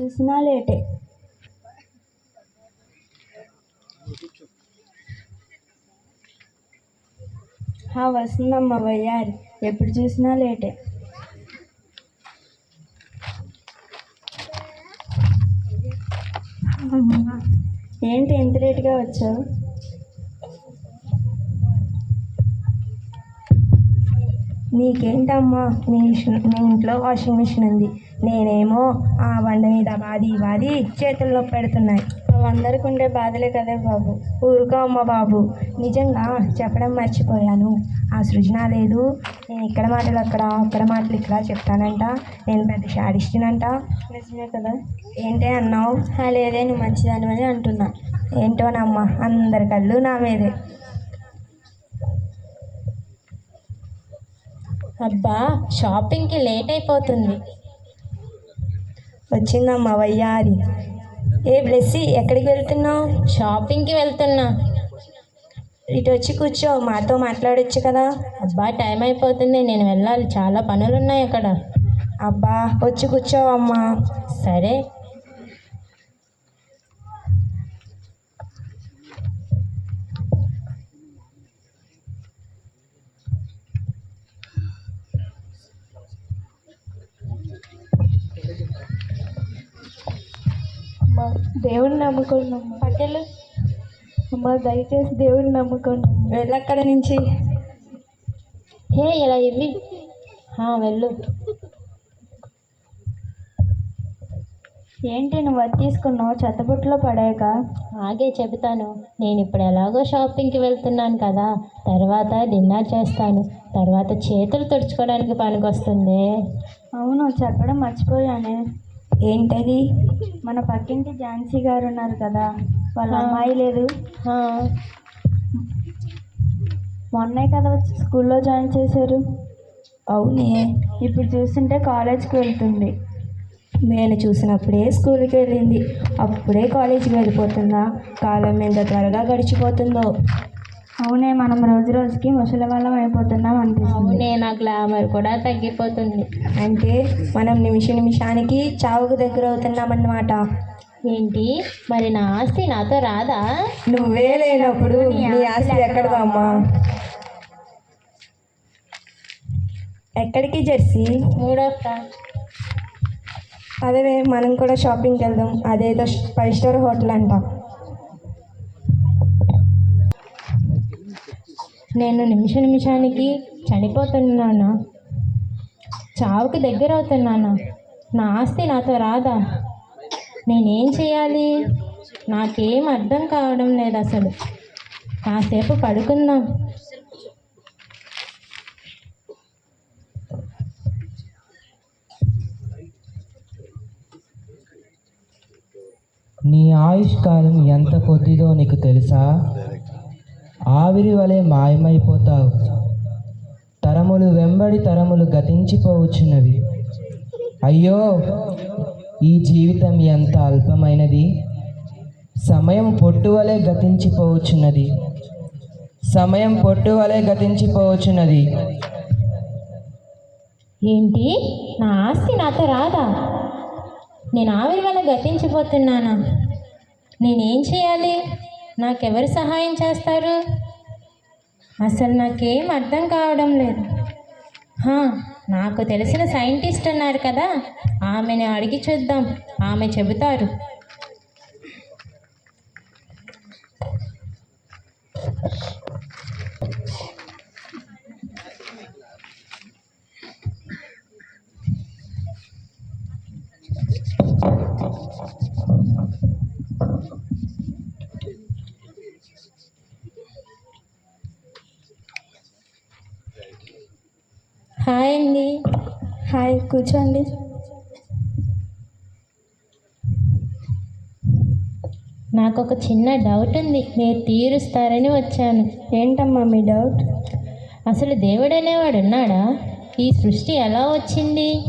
చూసినా లేటే. ఆ, వస్తుందమ్మా వయ్యారి ఎప్పుడు చూసినా లేటే. ఏంటి ఎంత లేట్గా వచ్చావు? నీకేంటమ్మా? నీ ఇష్- మీ ఇంట్లో వాషింగ్ మిషన్ ఉంది. నేనేమో ఆ బండ మీద బాది బాది చేతుల్లో పెడుతున్నాయి. అందరికి ఉండే బాధలే కదా బాబు. ఊరుకో అమ్మ బాబు. నిజంగా చెప్పడం మర్చిపోయాను. ఆ సృజన లేదు. నేను ఇక్కడ మాటలు అక్కడ అక్కడ మాటలు ఇక్కడ చెప్తానంట. నేను పెద్ద షాడిస్టినంట నిజమే కదా? ఏంటే అన్నావు? "ఆ, లేదే నువ్వు మంచిదానివని అంటున్నా. ఏంటోనమ్మా అందరి కళ్ళు నా మీదే. అబ్బా షాపింగ్కి లేట్ అయిపోతుంది. వచ్చిందమ్మా వయ్యారి? ఏ బ్లెస్సి ఎక్కడికి వెళ్తున్నావు? షాపింగ్కి వెళ్తున్నా. ఇటు వచ్చి కూర్చో మాతో మాట్లాడొచ్చు కదా. అబ్బా టైం అయిపోతుంది. నేను వెళ్ళాలి. చాలా పనులు ఉన్నాయి అక్కడ. అబ్బా వచ్చి కూర్చోవమ్మా సరే. అమ్మా దేవుడిని నమ్ముకున్నాం. పట్టెలు అమ్మా దయచేసి దేవుడిని నమ్ముకున్నాం. వెళ్ళక్కడ నుంచి? హే ఇలా ఆ, వెళ్ళు. ఏంటి నువ్వు అది తీసుకున్నావు? చెత్తబుట్టలో పడాక? ఆగే చెబుతాను. నేను ఇప్పుడు ఎలాగో షాపింగ్కి వెళ్తున్నాను కదా. తర్వాత డిన్నర్ చేస్తాను. తర్వాత చేతులు తుడుచుకోవడానికి పనికొస్తుంది. అవును చెప్పడం మర్చిపోయానే. ఏంటది? మన పక్కింటి ఝాన్సీ గారు ఉన్నారు కదా వాళ్ళ. అమ్మాయి లేదు. మొన్నే కదా వచ్చి స్కూల్లో జాయిన్ చేశారు. అవునే. ఇప్పుడు చూస్తుంటే కాలేజ్కి వెళ్తుంది. నేను చూసినప్పుడే స్కూల్కి వెళ్ళింది. అప్పుడే కాలేజీకి వెళ్ళిపోతుందా? కాలం ఎంత త్వరగా గడిచిపోతుందో. అవునే మనం రోజు రోజుకి ముసలి వాళ్ళం అయిపోతున్నాం అనిపిస్తుంది. అవునే నా గ్లామర్ కూడా తగ్గిపోతుంది. అంటే మనం నిమిష నిమిషానికి చావుకు దగ్గర అవుతున్నామన్నమాట. ఏంటి? మరి నా ఆస్తి నాతో రాదా? నువ్వే లేనప్పుడు నీ ఆస్తి ఎక్కడదమ్మా ఎక్కడికి జెర్సీ? మూడో అదే మనం కూడా షాపింగ్కి వెళ్దాం. అదేదో ఫైవ్ స్టార్ హోటల్ అంట. నేను నిమిష నిమిషానికి చనిపోతున్నానా? చావుకి దగ్గర అవుతున్నానా నా ఆస్తి నాతో రాదా? నేనేం చేయాలి? నాకేం అర్థం కావడం లేదు అసలు. కాసేపు పడుకుందాం. నీ ఆయుష్కాలం ఎంత కొద్దిదో నీకు తెలుసా? ఆవిరి వలె మాయమైపోతావు. తరములు వెంబడి తరములు గతించిపోవచ్చున్నవి అయ్యో ఈ జీవితం ఎంత అల్పమైనది. సమయం పొట్టు వలె గతించిపోవచ్చున్నది సమయం పొట్టు వలె గతించిపోవచ్చున్నది ఏంటి? నా ఆస్తి నాతో రాదా? నేను ఆవిరి వల్ల గతించిపోతున్నానా? నేనేం చేయాలి? నాకెవరు సహాయం చేస్తారు? అసలు నాకేం అర్థం కావడం లేదు. నాకు తెలిసిన సైంటిస్ట్ ఉన్నారు కదా ఆమెని అడిగి చూద్దాం. ఆమె చెబుతారు. హాయ్ అండి. హాయ్ కూర్చోండి. నాకు ఒక చిన్న డౌట్ ఉంది. మీరు తీరుస్తారని వచ్చాను. ఏంటమ్మా మీ డౌట్? అసలు దేవుడు అనేవాడు ఉన్నాడా? ఈ సృష్టి ఎలా వచ్చింది?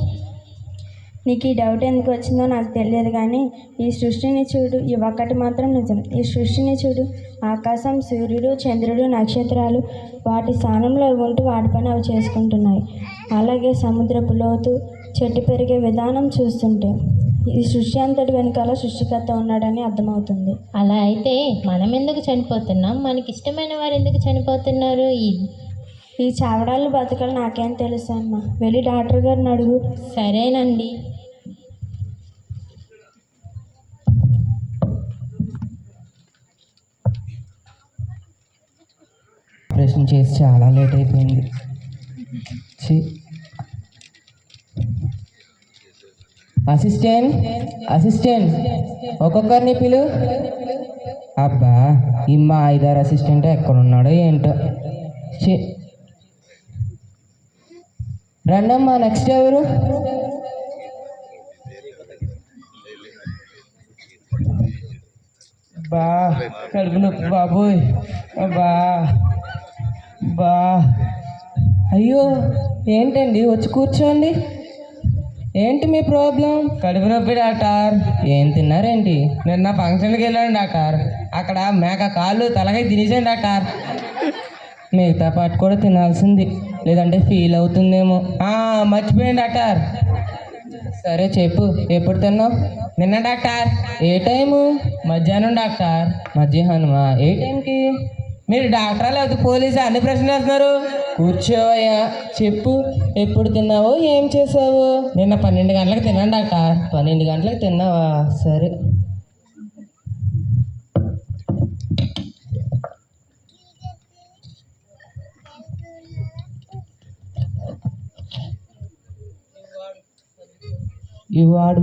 నీకు ఈ డౌట్ ఎందుకు వచ్చిందో నాకు తెలియదు కానీ ఈ సృష్టిని చూడు. ఈ ఒక్కటి మాత్రం నిజం. ఈ సృష్టిని చూడు. ఆకాశం సూర్యుడు చంద్రుడు నక్షత్రాలు వాటి స్థానంలో ఉంటూ వాటి పని అవి చేసుకుంటున్నాయి. అలాగే సముద్రపు లోతు చెట్టు పెరిగే విధానం చూస్తుంటే ఈ సృష్టి అంతటి వెనకాల సృష్టికర్త ఉన్నాడని అర్థమవుతుంది. అలా అయితే మనం ఎందుకు చనిపోతున్నాం? మనకి ఇష్టమైన వారు ఎందుకు చనిపోతున్నారు ఈ? ఈ చావడాలు బతకలు నాకేం తెలుసు అమ్మా. వెళ్ళి డాక్టర్ గారిని అడుగు. సరేనండి. ఆపరేషన్ చేసి చాలా లేట్ అయిపోయింది. అసిస్టెంట్ అసిస్టెంట్ ఒక్కొక్కరిని పిలు. అబ్బా ఈ మా ఐదారు అసిస్టెంట్ ఎక్కడున్నాడో ఏంటో. రండమ్మా నెక్స్ట్ ఎవరు? బా కడుపు నొప్పి బాబోయ్. బా బా అయ్యో ఏంటండి? వచ్చి కూర్చోండి. ఏంటి మీ ప్రాబ్లం? కడుపు నొప్పి డాక్టర్. ఏం తిన్నారేంటి? నిన్న ఫంక్షన్కి వెళ్ళాను డాక్టర్. అక్కడ మేక కాళ్ళు తలకాయ తినేసాను డాక్టర్. మిగతా పాటు కూడా తినాల్సింది. లేదంటే ఫీల్ అవుతుందేమో. మర్చిపోయాను డాక్టర్. సరే చెప్పు. ఎప్పుడు తిన్నావు? నిన్న డాక్టర్. ఏ టైము? మధ్యాహ్నం డాక్టర్. మధ్యాహ్నమా? ఏ టైంకి? మీరు డాక్టరా లేకపోతే పోలీసా? అన్ని ప్రశ్నలు వేస్తున్నారు. కూర్చోవయ్యా చెప్పు. ఎప్పుడు తిన్నావు ఏం చేసావు? నిన్న పన్నెండు గంటలకు తిన్నాను డాక్టర్. పన్నెండు గంటలకు తిన్నావా? సరే. ఈ వాడు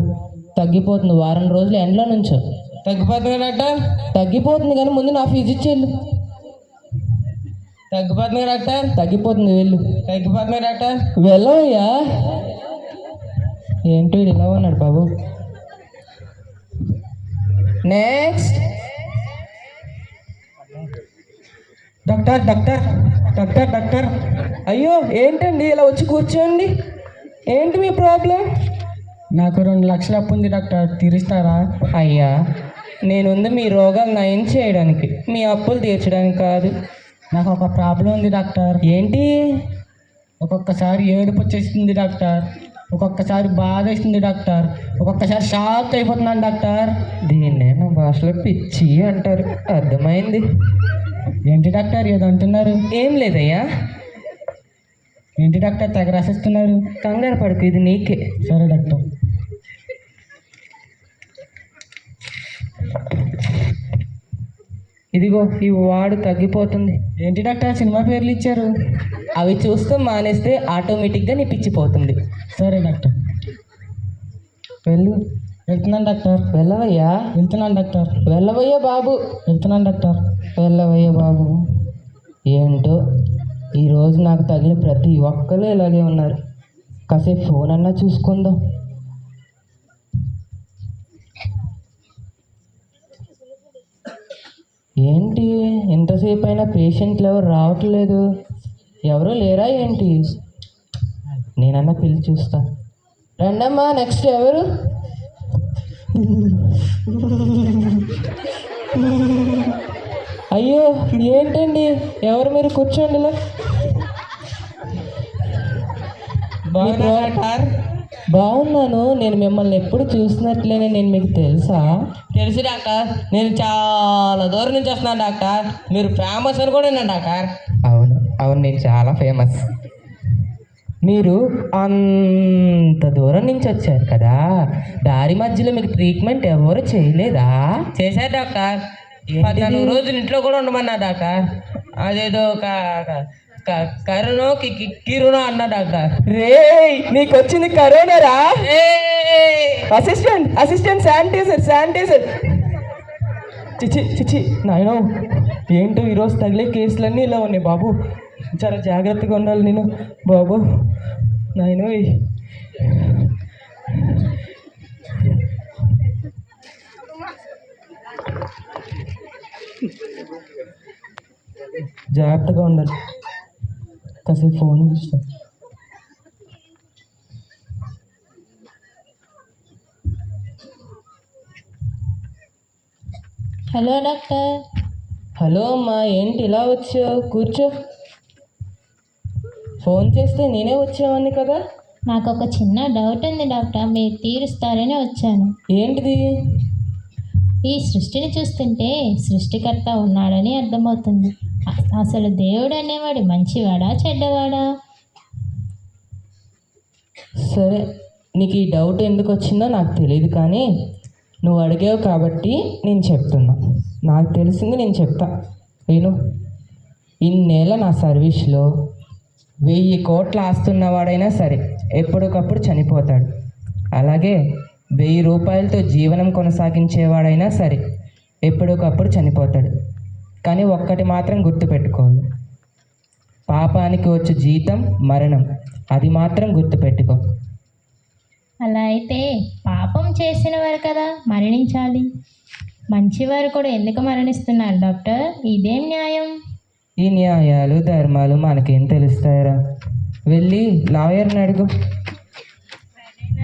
తగ్గిపోతుంది. వారం రోజులు ఎండలో నుంచో. తగ్గిపోతుంది డాక్టర్? తగ్గిపోతుంది కానీ ముందు నా ఫీజు ఇచ్చేళ్ళు తగ్గిపోతుంది డాక్టర్. తగ్గిపోతుంది వెళ్ళు. తగ్గిపోతుంది డాక్టర్. వెళ్ళవయ్యా. ఏంటో ఇలా ఉన్నాడు బాబు? Next doctor doctor doctor doctor. అయ్యో ఏంటండి ఇలా వచ్చి కూర్చోండి? ఏంటి మీ ప్రాబ్లం? నాకు రెండు లక్షలు అప్పు ఉంది డాక్టర్. తీరుస్తారా? అయ్యా నేనుంది మీ రోగాలు నయం చేయడానికి. మీ అప్పులు తీర్చడానికి కాదు. నాకు ఒక ప్రాబ్లం ఉంది డాక్టర్. ఏంటి? ఒక్కొక్కసారి ఏడుపు వచ్చేస్తుంది డాక్టర్. ఒక్కొక్కసారి బాధ వేస్తుంది డాక్టర్. ఒక్కొక్కసారి షాక్ అయిపోతున్నాను డాక్టర్. దీన్నే నా భాషలో పిచ్చి అంటారు. అర్థమైంది. ఏంటి డాక్టర్? ఏదో అంటున్నారు. ఏం లేదయ్యా. ఏంటి డాక్టర్? తెగ రాసిస్తున్నారు. కంగారు పడుకు ఇది నీకే. సరే డాక్టర్. ఇదిగో ఈ వాడు తగ్గిపోతుంది. ఏంటి డాక్టర్? సినిమా పేర్లు ఇచ్చారు. అవి చూస్తూ మానేస్తే ఆటోమేటిక్గా నీ పిచ్చిపోతుంది సరే డాక్టర్. వెళ్ళు. వెళ్తున్నాను డాక్టర్. వెళ్ళవయ్యా? వెళ్తున్నాను డాక్టర్. వెళ్ళవయ్యా బాబు. వెళ్తున్నాను డాక్టర్. వెళ్ళవయ్యా బాబు. ఏంటో? ఈరోజు నాకు తగిలిన ప్రతి ఒక్కరు ఇలాగే ఉన్నారు. కాసేపు ఫోన్ అన్నా చూసుకుందాం. ఏంటి? ఎంతసేపు అయినా పేషెంట్లు ఎవరు రావట్లేదు? ఎవరు లేరా ఏంటి? నేనన్నా పిలిచి చూస్తా. రండమ్మా నెక్స్ట్ ఎవరు? అయ్యో ఏంటండి? ఎవరు మీరు? కూర్చోండి ఇలా బాగున్నాను. నేను మిమ్మల్ని ఎప్పుడు చూసినట్లేనే నేను మీకు తెలుసా? తెలుసు డాక్టర్. నేను చాలా దూరం నుంచి వస్తున్నాను డాక్టర్. మీరు ఫేమస్ అని కూడా విన్నాను డాక్టర్. అవును. అవును నేను చాలా ఫేమస్ మీరు అంత దూరం నుంచి వచ్చారు కదా. దారి మధ్యలో మీకు ట్రీట్మెంట్ ఎవరు చేయలేదా? చేశారు డాక్టర్. పద్నాలుగు రోజులు ఇంట్లో కూడా ఉండమన్నా డాక్టర్. అదేదో ఒక క- కరోనా కి- కి- కిరునా అన్న డాక్టర్ రే నీకు వచ్చింది కరోనా రా అసిస్టెంట్ అసిస్టెంట్ శానిటైజర్ శానిటైజర్. చిచి చిచి నాయనో ఏంటో ఈరోజు తగిలే కేసులన్నీ ఇలా ఉన్నాయి బాబు. చాలా జాగ్రత్తగా ఉండాలి నేను బాబు. నాయనో జాగ్రత్తగా ఉండాలి. కాసేపు ఫోన్ చూస్తా హలో డాక్టర్. హలో అమ్మా ఏంటి ఇలా వచ్చావు? కూర్చో. ఫోన్ చేస్తే నేనే వచ్చేవాడిని కదా? నాకు ఒక చిన్న డౌట్ ఉంది డాక్టర్ మీరు తీరుస్తారని వచ్చాను. ఏంటిది? ఈ సృష్టిని చూస్తుంటే సృష్టికర్త ఉన్నాడని అర్థమవుతుంది. అసలు దేవుడు అనేవాడు మంచివాడా చెడ్డవాడా? సరే నీకు ఈ డౌట్ ఎందుకు వచ్చిందో నాకు తెలియదు కానీ నువ్వు అడిగావు కాబట్టి నేను చెప్తున్నా. నాకు తెలిసింది నేను చెప్తా. నేను ఇన్నేళ్ళ నా సర్వీస్లో వెయ్యి కోట్లు ఆస్తున్నవాడైనా సరే ఎప్పటికప్పుడు చనిపోతాడు. అలాగే వెయ్యి రూపాయలతో జీవనం కొనసాగించేవాడైనా సరే ఎప్పటికప్పుడు చనిపోతాడు. కానీ ఒక్కటి మాత్రం గుర్తుపెట్టుకోవాలి. పాపానికి వచ్చే జీతం మరణం. అది మాత్రం గుర్తుపెట్టుకో. అలా అయితే పాపం చేసిన వారు కదా మరణించాలి. మంచివారు కూడా ఎందుకు మరణిస్తున్నారు డాక్టర్? ఇదేం న్యాయం? ఈ న్యాయాలు ధర్మాలు మనకేం తెలుస్తాయరా? వెళ్ళి లాయర్ని అడుగు.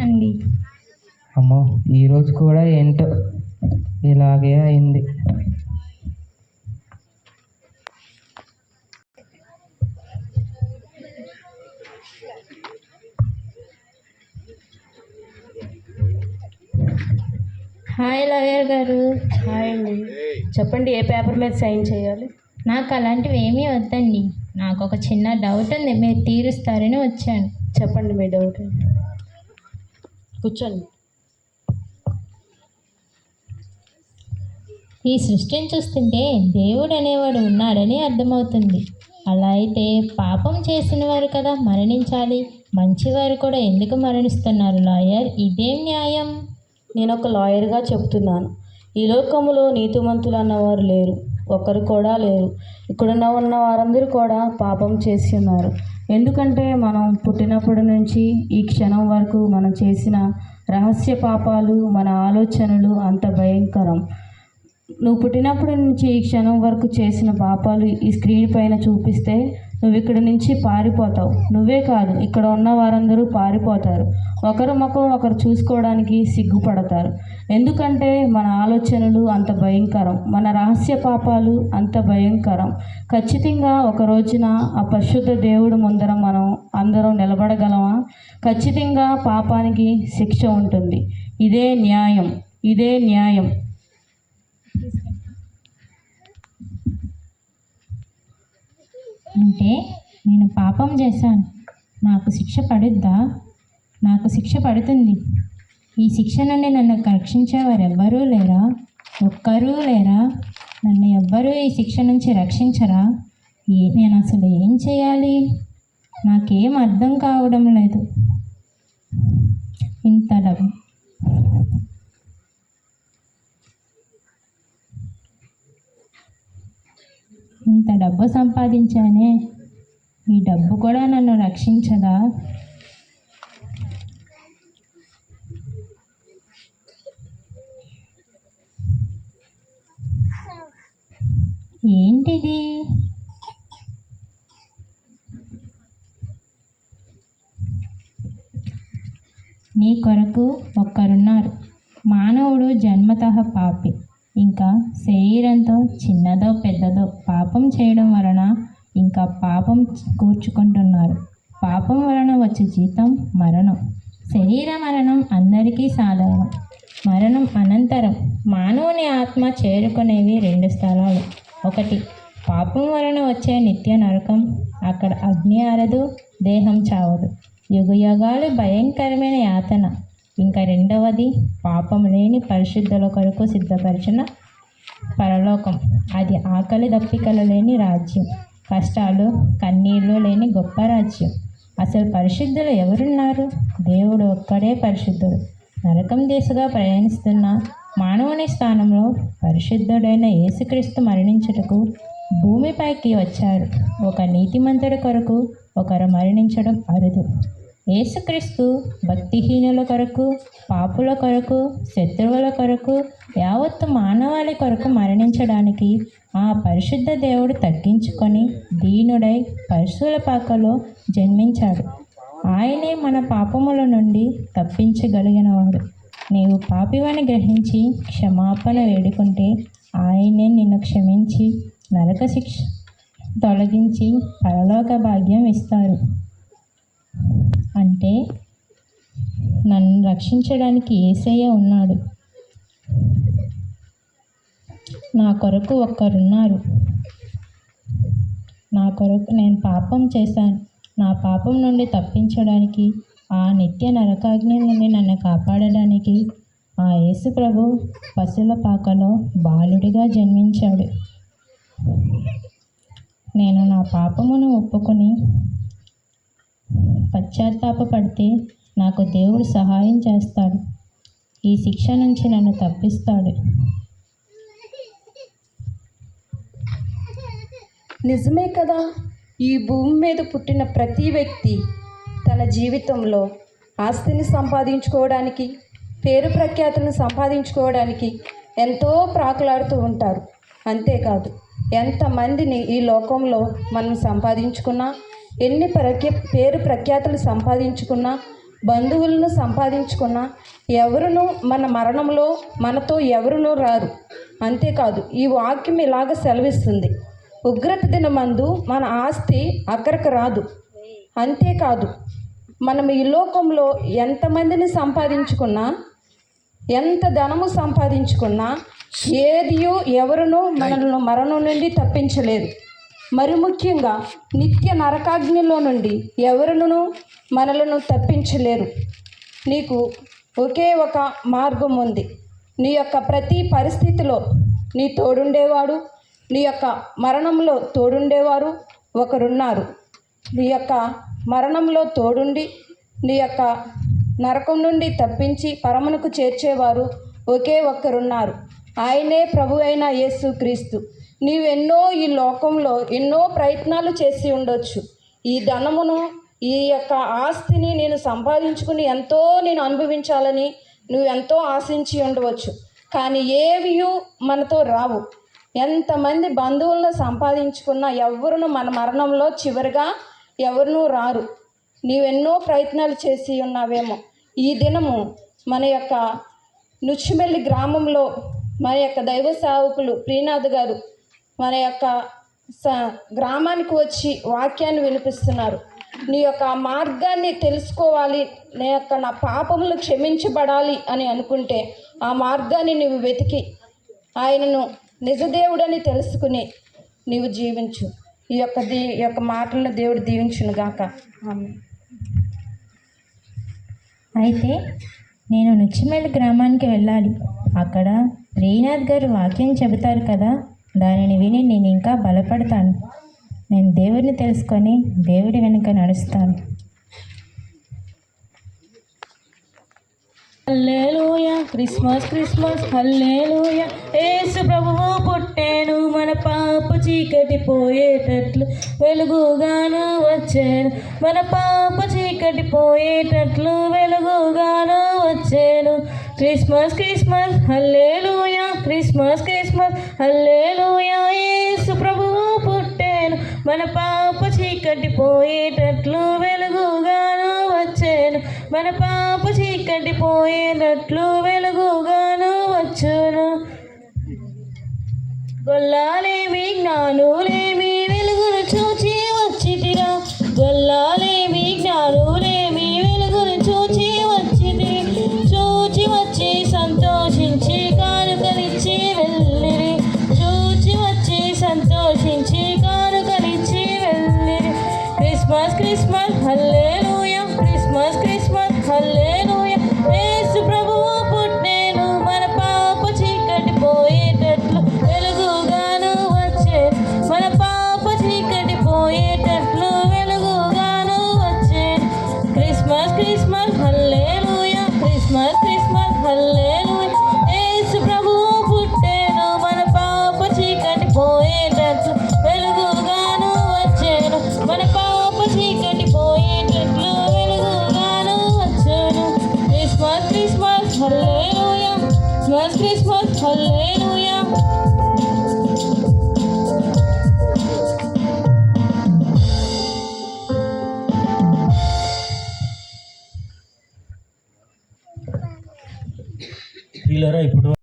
అండి. అమ్మో ఈరోజు కూడా ఏంటో? ఇలాగే అయింది. హాయ్ లాయర్ గారు. హాయ్ అండి. చెప్పండి ఏ పేపర్ మీద సైన్ చేయాలి? నాకు అలాంటివి ఏమీ వద్దండి. నాకు ఒక చిన్న డౌట్ ఉంది మీరు తీరుస్తారని వచ్చాను. చెప్పండి మీ డౌట్ కూర్చోండి. ఈ సృష్టిని చూస్తుంటే దేవుడు అనేవాడు ఉన్నాడని అర్థమవుతుంది. అలా అయితే పాపం చేసిన వారు కదా మరణించాలి. మంచివారు కూడా ఎందుకు మరణిస్తున్నారు లాయర్? ఇదేం న్యాయం. నేను ఒక లాయర్గా చెప్తున్నాను. ఈ లోకములో నీతిమంతులు అన్నవారు లేరు. ఒకరు కూడా లేరు. ఇక్కడున్న ఉన్న వారందరూ కూడా పాపం చేసి ఉన్నారు. ఎందుకంటే మనం పుట్టినప్పటి నుంచి ఈ క్షణం వరకు మనం చేసిన రహస్య పాపాలు మన ఆలోచనలు అంత భయంకరం. నువ్వు పుట్టినప్పటి నుంచి ఈ క్షణం వరకు చేసిన పాపాలు ఈ స్క్రీన్ పైన చూపిస్తే నువ్వు ఇక్కడ నుంచి పారిపోతావు. నువ్వే కాదు ఇక్కడ ఉన్న వారందరూ పారిపోతారు. ఒకరు ముఖం ఒకరు చూసుకోవడానికి సిగ్గుపడతారు. ఎందుకంటే మన ఆలోచనలు అంత భయంకరం మన రహస్య పాపాలు అంత భయంకరం. ఖచ్చితంగా ఒక రోజున ఆ పరిశుద్ధ దేవుడు ముందర మనం అందరం నిలబడగలమా? ఖచ్చితంగా పాపానికి శిక్ష ఉంటుంది. ఇదే న్యాయం ఇదే న్యాయం. అంటే నేను పాపం చేశాను. నాకు శిక్ష పడుద్దా? నాకు శిక్ష పడుతుంది. ఈ శిక్ష నుండి నన్ను రక్షించేవారు ఎవ్వరూ లేరా? ఒక్కరూ లేరా? నన్ను ఎవ్వరూ ఈ శిక్ష నుంచి రక్షించరా? ఏ నేను అసలు ఏం చేయాలి? నాకేం అర్థం కావడం లేదు. ఇంత డబ్బు ఇంత డబ్బు సంపాదించానే. ఈ డబ్బు కూడా నన్ను రక్షించదా? ఏంటిది? నీ కొరకు ఒక్కరున్నారు. మానవుడు జన్మత పాపి. ఇంకా శరీరంతో చిన్నదో పెద్దదో పాప చేయడం వలన ఇంకా పాపం కూర్చుకుంటున్నారు. పాపం వలన వచ్చే జీతం మరణం. శరీర మరణం అందరికీ సాధారణం. మరణం అనంతరం మానవుని ఆత్మ చేరుకునేవి రెండు స్థలాలు. ఒకటి పాపం వలన వచ్చే నిత్య నరకం. అక్కడ అగ్ని ఆరదు దేహం చావదు. యుగయుగాలు భయంకరమైన యాతన. ఇంకా రెండవది పాపం లేని పరిశుద్ధుల కొరకు సిద్ధపరిచిన పరలోకం. అది ఆకలి దప్పికలు లేని రాజ్యం. కష్టాలు కన్నీళ్ళు లేని గొప్ప రాజ్యం. అసలు పరిశుద్ధులు ఎవరున్నారు? దేవుడు ఒక్కడే పరిశుద్ధుడు. నరకం దిశగా ప్రయాణిస్తున్న మానవుని స్థానంలో పరిశుద్ధుడైన యేసుక్రీస్తు మరణించుటకు భూమిపైకి వచ్చారు ఒక నీతిమంతుడి కొరకు ఒకరు మరణించడం అరుదు. యేసుక్రీస్తు భక్తిహీనుల కొరకు పాపుల కొరకు శత్రువుల కొరకు యావత్తు మానవాళి కొరకు మరణించడానికి ఆ పరిశుద్ధ దేవుడు తగ్గించుకొని దీనుడై పరుశుల పాకలో జన్మించాడు. ఆయనే మన పాపముల నుండి తప్పించగలిగినవాడు. నీవు పాపివని గ్రహించి క్షమాపణ వేడుకుంటే ఆయనే నిన్ను క్షమించి నరక శిక్ష తొలగించి పరలోక భాగ్యం ఇస్తారు. అంటే నన్ను రక్షించడానికి ఏసయ్య ఉన్నాడు. నా కొరకు ఒక్కరున్నారు. నా కొరకు నేను పాపం చేశాను. నా పాపం నుండి తప్పించడానికి ఆ నిత్య నరకాగ్ని నుండి నన్ను కాపాడడానికి ఆ యేసు ప్రభు పశుల పాకలో బాలుడిగా జన్మించాడు. నేను నా పాపమును ఒప్పుకొని పశ్చాత్తాపపడితే నాకు దేవుడు సహాయం చేస్తాడు. ఈ శిక్ష నుంచి నన్ను తప్పిస్తాడు. నిజమే కదా ఈ భూమి మీద పుట్టిన ప్రతి వ్యక్తి తన జీవితంలో ఆస్తిని సంపాదించుకోవడానికి పేరు ప్రఖ్యాతులను సంపాదించుకోవడానికి ఎంతో ప్రాకులాడుతూ ఉంటారు. అంతేకాదు ఎంతమందిని ఈ లోకంలో మనం సంపాదించుకున్నా ఎన్ని ప్రఖ్య పేరు ప్రఖ్యాతులు సంపాదించుకున్నా బంధువులను సంపాదించుకున్నా ఎవరును మన మరణంలో మనతో ఎవరునూ రారు. అంతేకాదు ఈ వాక్యం ఇలాగ సెలవిస్తుంది. ఉగ్రత దినమందు మన ఆస్తి అక్కడికి రాదు. అంతేకాదు మనం ఈ లోకంలో ఎంతమందిని సంపాదించుకున్నా ఎంత ధనము సంపాదించుకున్నా ఏదియో ఎవరునూ మనల్ని మరణం నుండి తప్పించలేదు. మరి ముఖ్యంగా నిత్య నరకాగ్నిలో నుండి ఎవరును మనలను తప్పించలేరు. నీకు ఒకే ఒక మార్గం ఉంది. నీ యొక్క ప్రతి పరిస్థితిలో నీ తోడుండేవాడు నీ యొక్క మరణంలో తోడుండేవారు ఒకరున్నారు. నీ యొక్క మరణంలో తోడుండి నీ యొక్క నరకం నుండి తప్పించి పరమునకు చేర్చేవారు ఒకే ఒక్కరున్నారు ఆయనే ప్రభు అయిన యేసు క్రీస్తు నీవెన్నో ఈ లోకంలో ఎన్నో ప్రయత్నాలు చేసి ఉండొచ్చు. ఈ ధనమును ఈ యొక్క ఆస్తిని నేను సంపాదించుకుని ఎంతో నేను అనుభవించాలని నువ్వు ఎంతో ఆశించి ఉండవచ్చు. కానీ ఏవియు మనతో రావు. ఎంతమంది బంధువులను సంపాదించుకున్నా ఎవరును మన మరణంలో చివరిగా ఎవరునూ రారు. నీవెన్నో ప్రయత్నాలు చేసి ఉన్నావేమో. ఈ దినము మన యొక్క నుచ్చిమెల్లి గ్రామంలో మన యొక్క దైవ సేవకులు ప్రీనాథ్ గారు మన యొక్క స గ్రామానికి వచ్చి వాక్యాన్ని వినిపిస్తున్నారు. నీ యొక్క మార్గాన్ని తెలుసుకోవాలి. నీ యొక్క నా పాపములు క్షమించబడాలి అని అనుకుంటే ఆ మార్గాన్ని నువ్వు వెతికి. ఆయనను నిజదేవుడని తెలుసుకుని నీవు జీవించు. ఈ యొక్క దీ యొక్క మాటలను దేవుడు దీవించునుగాక. అయితే నేను నుచ్చిమేళ్ళ గ్రామానికి వెళ్ళాలి. అక్కడ శ్రీనాథ్ గారు వాక్యం చెబుతారు కదా. దానిని విని నేను ఇంకా బలపడతాను. నేను దేవుడిని తెలుసుకొని దేవుడి వెనుక నడుస్తాను. హల్లెలూయా. Christmas Christmas hallelujah. యేసు ప్రభువు పుట్టేను మన పాప చీకటి పోయేటట్లు వెలుగుగాను వచ్చాను మన పాప చీకటి పోయేటట్లు వెలుగుగాను వచ్చాను Christmas Christmas hallelujah Christmas Christmas hallelujah యేసు ప్రభువు పుట్టాను. మన పాప చీకటి పోయేటట్లు వెలుగుగాను వచ్చాను. మన పాప చీకటి పోయేటట్లు వెలుగుగాను వచ్చాను. గొల్లాలేమి జ్ఞానులేమి